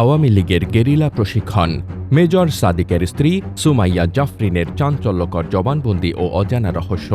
আওয়ামী লীগের গেরিলা প্রশিক্ষণ। মেজর সাদিকের স্ত্রী সুমাইয়া জাফরিনের চাঞ্চল্যকর জবানবন্দি ও অজানা রহস্য।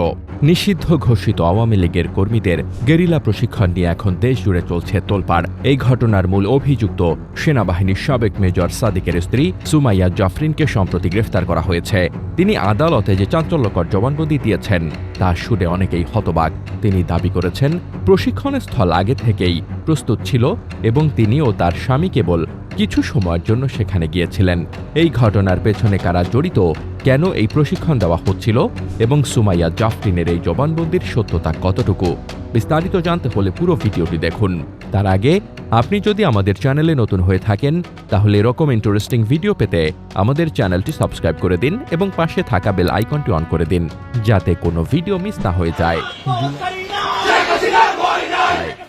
নিষিদ্ধ ঘোষিত আওয়ামী লীগের কর্মীদের গেরিলা প্রশিক্ষণ নিয়ে এখন দেশ জুড়ে চলছে তোলপাড়। এই ঘটনার মূল অভিযুক্ত সেনাবাহিনীর সাবেক মেজর সাদিকের স্ত্রী সুমাইয়া জাফরিনকে সম্প্রতি গ্রেফতার করা হয়েছে। তিনি আদালতে যে চাঞ্চল্যকর জবানবন্দি দিয়েছেন, তা শুনে অনেকেই হতবাক। তিনি দাবি করেছেন প্রশিক্ষণ স্থল আগে থেকেই প্রস্তুত ছিল এবং তিনি ও তার স্বামী কেবল কিছু সময়ের জন্য সেখানে গিয়েছিলেন। এই ঘটনার পেছনে কারা জড়িত, কেন এই প্রশিক্ষণ দেওয়া হচ্ছিল এবং সুমাইয়া জাফরিনের এই জবানবন্দির সত্যতা কতটুকু, বিস্তারিত জানতে হলে পুরো ভিডিওটি দেখুন। তার আগে, আপনি যদি আমাদের চ্যানেলে নতুন হয়ে থাকেন, তাহলে এরকম ইন্টারেস্টিং ভিডিও পেতে আমাদের চ্যানেলটি সাবস্ক্রাইব করে দিন এবং পাশে থাকা বেল আইকনটি অন করে দিন, যাতে কোনো ভিডিও মিস না হয়ে যায়।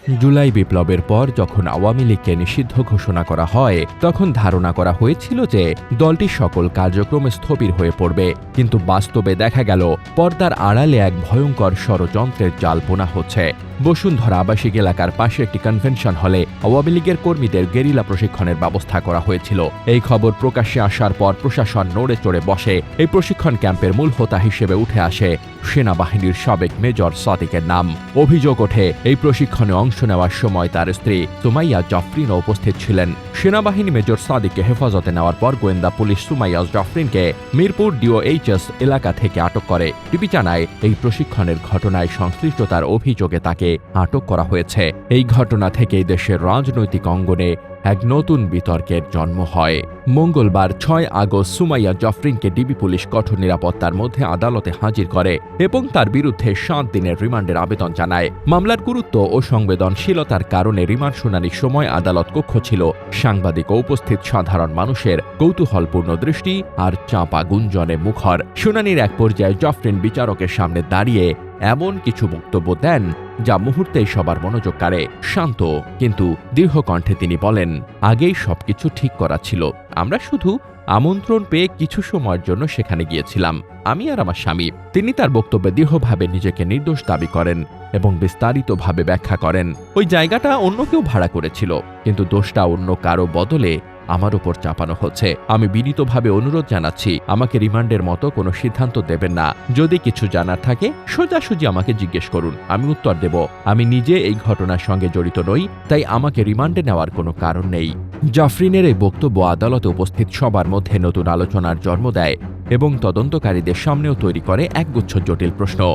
জুলাই বিপ্লবের পর যখন আওয়ামী লীগকে নিষিদ্ধ ঘোষণা করা হয়, তখন ধারণা করা হয়েছিল যে দলটি সকল কার্যক্রম স্থবির হয়ে পড়বে। কিন্তু বাস্তবে দেখা গেল, পর্দার আড়ালে এক ভয়ঙ্কর ষড়যন্ত্রের জাল বোনা হচ্ছে। বসুন্ধরা আবাসিক এলাকার পাশে একটি কনভেনশন হলে আওয়ামী লীগের কর্মীদের গেরিলা প্রশিক্ষণের ব্যবস্থা করা হয়েছিল। এই খবর প্রকাশ্যে আসার পর প্রশাসন নড়ে চড়ে বসে। এই প্রশিক্ষণ ক্যাম্পের মূল হোতা হিসেবে উঠে আসে সেনাবাহিনীর সাবেক মেজর সাদিকের নাম। অভিযোগ ওঠে, এই প্রশিক্ষণে অংশ নেওয়ার সময় তার স্ত্রী সুমাইয়া জাফরিনও উপস্থিত ছিলেন। সেনাবাহিনী মেজর সাদিককে হেফাজতে নেওয়ার পর গোয়েন্দা পুলিশ সুমাইয়া জাফরিনকে মিরপুর ডিওএইচএস এলাকা থেকে আটক করে। টিভি জানায়, এই প্রশিক্ষণের ঘটনায় সংশ্লিষ্টতার অভিযোগে তাকে আটক করা হয়েছে। এই ঘটনা থেকেই দেশের রাজনৈতিক অঙ্গনে এক নতুন বিতর্কের জন্ম হয়। মঙ্গলবার ছয় আগস্ট সুমাইয়া জফরিনকে ডিবি পুলিশ কঠোর নিরাপত্তার মধ্যে আদালতে হাজির করে এবং তার বিরুদ্ধে সাত দিনের রিমান্ডের আবেদন জানায়। মামলার গুরুত্ব ও সংবেদনশীলতার কারণে রিমান্ড শুনানির সময় আদালত কক্ষ ছিল। সাংবাদিক উপস্থিত সাধারণ মানুষের কৌতূহলপূর্ণ দৃষ্টি আর চাপা গুঞ্জনে মুখর। শুনানির এক পর্যায়ে জফরিন বিচারকের সামনে দাঁড়িয়ে এমন কিছু বক্তব্য দেন যা মুহূর্তেই সবার মনোযোগ কাড়ে, শান্ত কিন্তু দীর্ঘ কণ্ঠে তিনি বলেন, আগেই সবকিছু ঠিক করা ছিল। আমরা শুধু আমন্ত্রণ পেয়ে কিছু সময়ের জন্য সেখানে গিয়েছিলাম। আমি আর আমার স্বামী, তিনি তার বক্তব্যে দৃঢ়ভাবে নিজেকে নির্দোষ দাবি করেন এবং বিস্তারিতভাবে ব্যাখ্যা করেন। ওই জায়গাটা অন্য কেউ ভাড়া করেছিল, কিন্তু দোষটা অন্য কারও বদলে আমার উপর চাপানো হচ্ছে। আমি বিনীতভাবে অনুরোধ জানাচ্ছি, আমাকে রিমান্ডের মতো কোনো সিদ্ধান্ত দেবেন না। যদি কিছু জানার থাকে, সোজাসুজি আমাকে জিজ্ঞেস করুন, আমি উত্তর দেব। আমি নিজে এই ঘটনার সঙ্গে জড়িত নই, তাই আমাকে রিমান্ডে নেওয়ার কোনো কারণ নেই। জাফরিনের এই বক্তব্য আদালতে উপস্থিত সবার মধ্যে নতুন আলোচনার জন্ম দেয়। এবং তদন্তকারীদের সামনেও তৈরি করে একগুচ্ছ জটিল প্রশ্ন।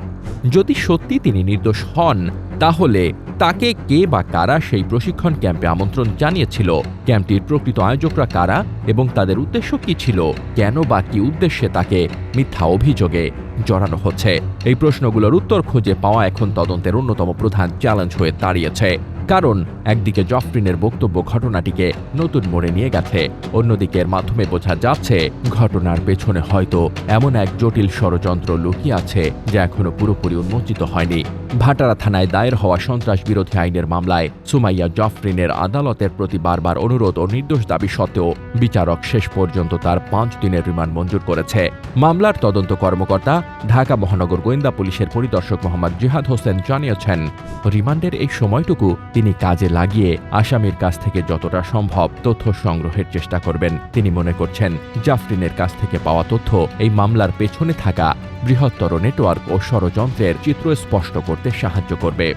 যদি সত্যি তিনি নির্দোষ হন, তাহলে তাকে কে বা কারা সেই প্রশিক্ষণ ক্যাম্পে আমন্ত্রণ জানিয়েছিল? ক্যাম্পটির প্রকৃত আয়োজকরা কারা এবং তাদের উদ্দেশ্য কি ছিল? কেন বা কি উদ্দেশ্যে তাকে মিথ্যা অভিযোগে জড়ানো হচ্ছে? এই প্রশ্নগুলোর উত্তর খুঁজে পাওয়া এখন তদন্তের অন্যতম প্রধান চ্যালেঞ্জ হয়ে দাঁড়িয়েছে। কারণ, একদিকে জফরিনের বক্তব্য ঘটনাটিকে নতুন মোড়ে নিয়ে গেছে, অন্যদিকে এর মাধ্যমে বোঝা যাচ্ছে, ঘটনার পেছনে হয়তো এমন এক জটিল ষড়যন্ত্র লুকিয়ে আছে, যা এখনও পুরোপুরি উন্মোচিত হয়নি। ভাটারা থানায় দায়ের হওয়া সন্ত্রাস বিরোধী আইনের মামলায় সুমাইয়া জফরিনের আদালতের প্রতি বারবার অনুরোধ ও নির্দোষ দাবি সত্ত্বেও বিচারক শেষ পর্যন্ত তার পাঁচ দিনের রিমান্ড মঞ্জুর করেছে। মামলার তদন্ত কর্মকর্তা, ঢাকা মহানগর গোয়েন্দা পুলিশের পরিদর্শক মোহাম্মদ জিহাদ হোসেন জানিয়েছেন, রিমান্ডের এই সময়টুকু তিনি কাজে লাগিয়ে আসামির কাছ থেকে যতটা সম্ভব তথ্য সংগ্রহের চেষ্টা করবেন। তিনি মনে করছেন, জাফরিনের কাছ থেকে পাওয়া তথ্য এই মামলার পেছনে থাকা বৃহত্তর নেটওয়ার্ক ও ষড়যন্ত্রের চিত্র স্পষ্ট করতে সাহায্য করবে।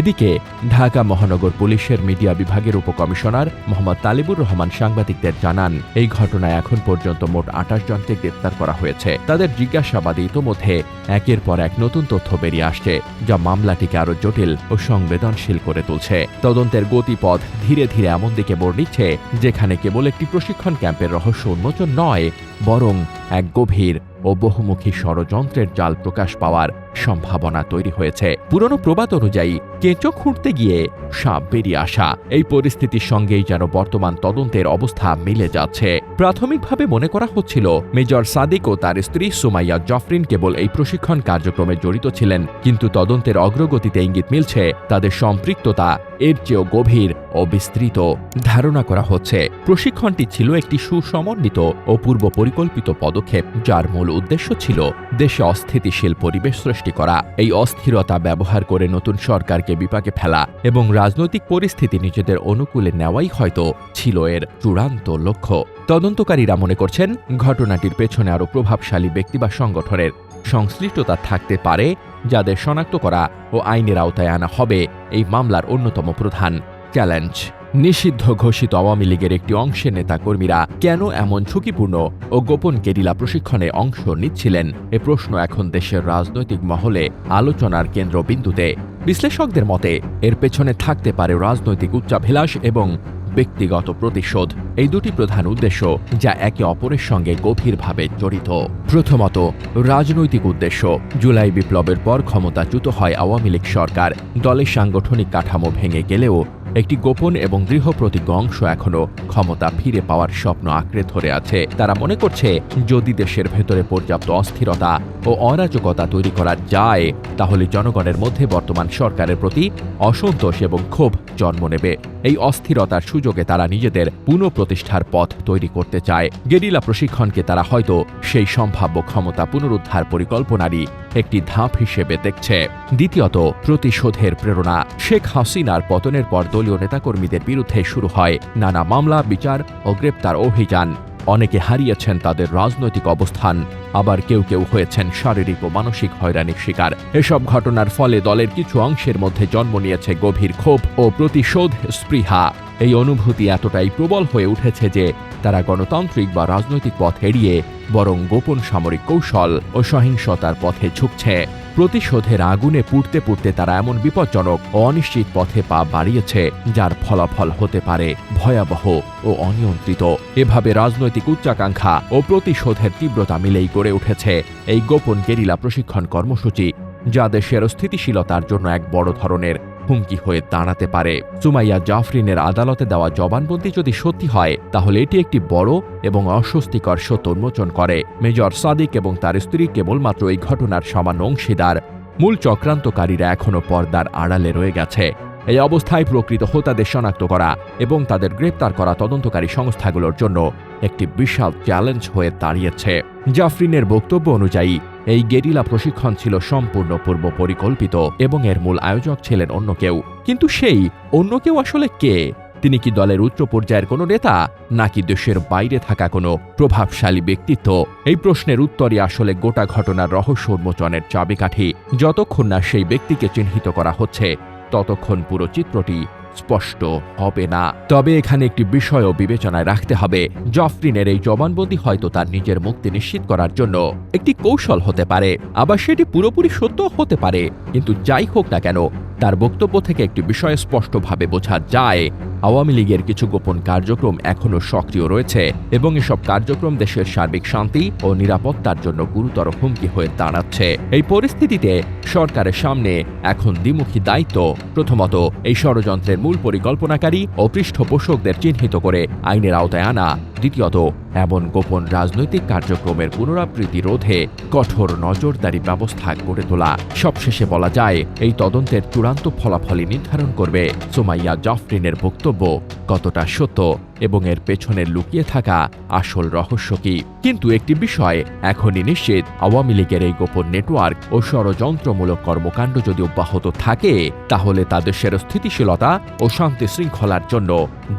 এদিকে, ঢাকা মহানগর পুলিশের মিডিয়া বিভাগের উপকমিশনার মোহাম্মদ তালিবুর রহমান সাংবাদিকদের জানান, এই ঘটনায় এখন পর্যন্ত মোট আঠাশ জনকে গ্রেপ্তার করা হয়েছে। তাদের জিজ্ঞাসাবাদে ইতোমধ্যে একের পর এক নতুন তথ্য বেরিয়ে আসছে, যা মামলাটিকে আরও জটিল ও সংবেদনশীল করে তুলছে। তদন্তের গতিপথ ধীরে ধীরে এমন দিকে নিচ্ছে, যেখানে কেবল একটি প্রশিক্ষণ ক্যাম্পের রহস্য উন্মোচন নয়, বরং এক গভীর ও বহুমুখী ষড়যন্ত্রের জাল প্রকাশ পাওয়ার সম্ভাবনা তৈরি হয়েছে। পুরনো প্রবাদ অনুযায়ী, কেঁচো খুঁড়তে গিয়ে সাপ বেরিয়ে আসা। এই পরিস্থিতির সঙ্গেই যেন বর্তমান তদন্তের অবস্থা মিলে যাচ্ছে। প্রাথমিকভাবে মনে করা হচ্ছিল, মেজর সাদিক ও তার স্ত্রী সুমাইয়া জফরিন কেবল এই প্রশিক্ষণ কার্যক্রমে জড়িত ছিলেন, কিন্তু তদন্তের অগ্রগতিতে ইঙ্গিত মিলছে, তাদের সম্পৃক্ততা এর চেয়েও গভীর ও বিস্তৃত ধারণা করা হচ্ছে। প্রশিক্ষণটি ছিল একটি সুসমন্বিত ও পূর্ব পরিকল্পিত পদক্ষেপ, যার মূল উদ্দেশ্য ছিল দেশে অস্থিতিশীল পরিবেশ সৃষ্টি করা। এই অস্থিরতা ব্যবহার করে নতুন সরকারকে বিপাকে ফেলা এবং রাজনৈতিক পরিস্থিতি নিজেদের অনুকূলে নেওয়াই হয়তো ছিল এর চূড়ান্ত লক্ষ্য। তদন্তকারীরা মনে করছেন, ঘটনাটির পেছনে আরও প্রভাবশালী ব্যক্তি বা সংগঠনের সংশ্লিষ্টতা থাকতে পারে, যাদের শনাক্ত করা ও আইনের আওতায় আনা হবে এই মামলার অন্যতম প্রধান চ্যালেঞ্জ। নিষিদ্ধ ঘোষিত আওয়ামী লীগের একটি অংশের নেতাকর্মীরা কেন এমন ঝুঁকিপূর্ণ ও গোপন গেরিলা প্রশিক্ষণে অংশ নিচ্ছিলেন? এ প্রশ্ন এখন দেশের রাজনৈতিক মহলে আলোচনার কেন্দ্রবিন্দুতে। বিশ্লেষকদের মতে, এর পেছনে থাকতে পারে রাজনৈতিক উচ্চাভিলাষ এবং ব্যক্তিগত প্রতিশোধ। এই দুটি প্রধান উদ্দেশ্য, যা একে অপরের সঙ্গে গভীরভাবে জড়িত। প্রথমত, রাজনৈতিক উদ্দেশ্য। জুলাই বিপ্লবের পর ক্ষমতাচ্যুত হয় আওয়ামী লীগ সরকার। দলের সাংগঠনিক কাঠামো ভেঙে গেলেও একটি গোপন এবং দৃঢ় প্রতিজ্ঞ অংশ এখনও ক্ষমতা ফিরে পাওয়ার স্বপ্ন আঁকড়ে ধরে আছে। তারা মনে করছে, যদি দেশের ভেতরে পর্যাপ্ত অস্থিরতা ও অরাজকতা তৈরি করা যায়, তাহলে জনগণের মধ্যে বর্তমান সরকারের প্রতি অসন্তোষ এবং ক্ষোভ জন্ম নেবে। এই অস্থিরতার সুযোগে তারা নিজেদের পুনঃপ্রতিষ্ঠার পথ তৈরি করতে চায়। গেরিলা প্রশিক্ষণকে তারা হয়তো সেই সম্ভাব্য ক্ষমতা পুনরুদ্ধার পরিকল্পনারই একটি ধাপ হিসেবে দেখছে। দ্বিতীয়ত, প্রতিশোধের প্রেরণা। শেখ হাসিনার পতনের পর দলীয় নেতাকর্মীদের বিরুদ্ধে শুরু হয় নানা মামলা, বিচার ও গ্রেপ্তার অভিযান। অনেকে হারিয়েছেন তাদের রাজনৈতিক অবস্থান। আবার কেউ কেউ হয়েছেন শারীরিক ও মানসিক হয়রানির শিকার। এসব ঘটনার ফলে দলের কিছু অংশের মধ্যে জন্ম নিয়েছে গভীর ক্ষোভ ও প্রতিশোধ স্পৃহা। এই অনুভূতি এতটাই প্রবল হয়ে উঠেছে যে তারা গণতান্ত্রিক বা রাজনৈতিক পথ এড়িয়ে বরং গোপন সামরিক কৌশল ও সহিংসতার পথে ঝুঁকছে। প্রতিশোধের আগুনে পুড়তে পুড়তে তারা এমন বিপজ্জনক ও অনিশ্চিত পথে পা বাড়িয়েছে, যার ফলাফল হতে পারে ভয়াবহ ও অনিয়ন্ত্রিত। এভাবে রাজনৈতিক উচ্চাকাঙ্ক্ষা ও প্রতিশোধের তীব্রতা মিলেই গড়ে উঠেছে এই গোপন গেরিলা প্রশিক্ষণ কর্মসূচি, যা দেশের স্থিতিশীলতার জন্য এক বড় ধরনের হুমকি হয়ে দাঁড়াতে পারে। সুমাইয়া জাফরিনের আদালতে দেওয়া জবানবন্দি যদি সত্যি হয়, তাহলে এটি একটি বড় এবং অস্বস্তিকর সত্য উন্মোচন করে। মেজর সাদিক এবং তার স্ত্রী কেবলমাত্র এই ঘটনার সামান্য অংশীদার। মূল চক্রান্তকারীরা এখনও পর্দার আড়ালে রয়ে গেছে। এই অবস্থায় প্রকৃত হোতাদের শনাক্ত করা এবং তাদের গ্রেপ্তার করা তদন্তকারী সংস্থাগুলোর জন্য একটি বিশাল চ্যালেঞ্জ হয়ে দাঁড়িয়েছে। জাফরিনের বক্তব্য অনুযায়ী এই গেরিলা প্রশিক্ষণ ছিল সম্পূর্ণ পূর্ব পরিকল্পিত এবং এর মূল আয়োজক ছিলেন অন্য কেউ। কিন্তু সেই অন্য কেউ আসলে কে? তিনি কি দলের উচ্চ পর্যায়ের কোনো নেতা, নাকি দেশের বাইরে থাকা কোনো প্রভাবশালী ব্যক্তিত্ব? এই প্রশ্নের উত্তরই আসলে গোটা ঘটনার রহস্য উন্মোচনের চাবিকাঠি। যতক্ষণ না সেই ব্যক্তিকে চিহ্নিত করা হচ্ছে, ততক্ষণ পুরো চিত্রটি স্পষ্ট হবে না। তবে এখানে একটি বিষয়ও বিবেচনায় রাখতে হবে। জফরিনের এই জবানবন্দি হয়তো তার নিজের মুক্তি নিশ্চিত করার জন্য একটি কৌশল হতে পারে। আবার সেটি পুরোপুরি সত্য হতে পারে। কিন্তু যাই হোক না কেন তার বক্তব্য থেকে একটি বিষয় স্পষ্টভাবে বোঝা যায়। আওয়ামী লীগের কিছু গোপন কার্যক্রম এখনও সক্রিয় রয়েছে এবং এসব কার্যক্রম দেশের সার্বিক শান্তি ও নিরাপত্তার জন্য গুরুতর হুমকি হয়ে দাঁড়াচ্ছে। এই পরিস্থিতিতে সরকারের সামনে এখন দ্বিমুখী দায়িত্ব। প্রথমত, এই ষড়যন্ত্রের মূল পরিকল্পনাকারী ও পৃষ্ঠপোষকদের চিহ্নিত করে আইনের আওতায় আনা। দ্বিতীয়ত, এমন গোপন রাজনৈতিক কার্যক্রমের পুনরাবৃত্তি রোধে কঠোর নজরদারি ব্যবস্থা গড়ে তোলা। সবশেষে বলা যায়, এই তদন্তের চূড়ান্ত ফলাফলই নির্ধারণ করবে। সোমাইয়া জাফরিনের বক্তব্য কতটা সত্য এবং এর পেছনে লুকিয়ে থাকা আসল রহস্য কি? কিন্তু একটি বিষয় এখনই নিশ্চিত, আওয়ামী লীগের এই গোপন নেটওয়ার্ক ও ষড়যন্ত্রমূলক কর্মকাণ্ড যদি অব্যাহত থাকে, তাহলে তা দেশের স্থিতিশীলতা ও শান্তি শৃঙ্খলার জন্য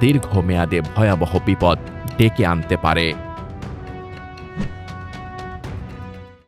দীর্ঘমেয়াদে ভয়াবহ বিপদ ডেকে আনতে পারে।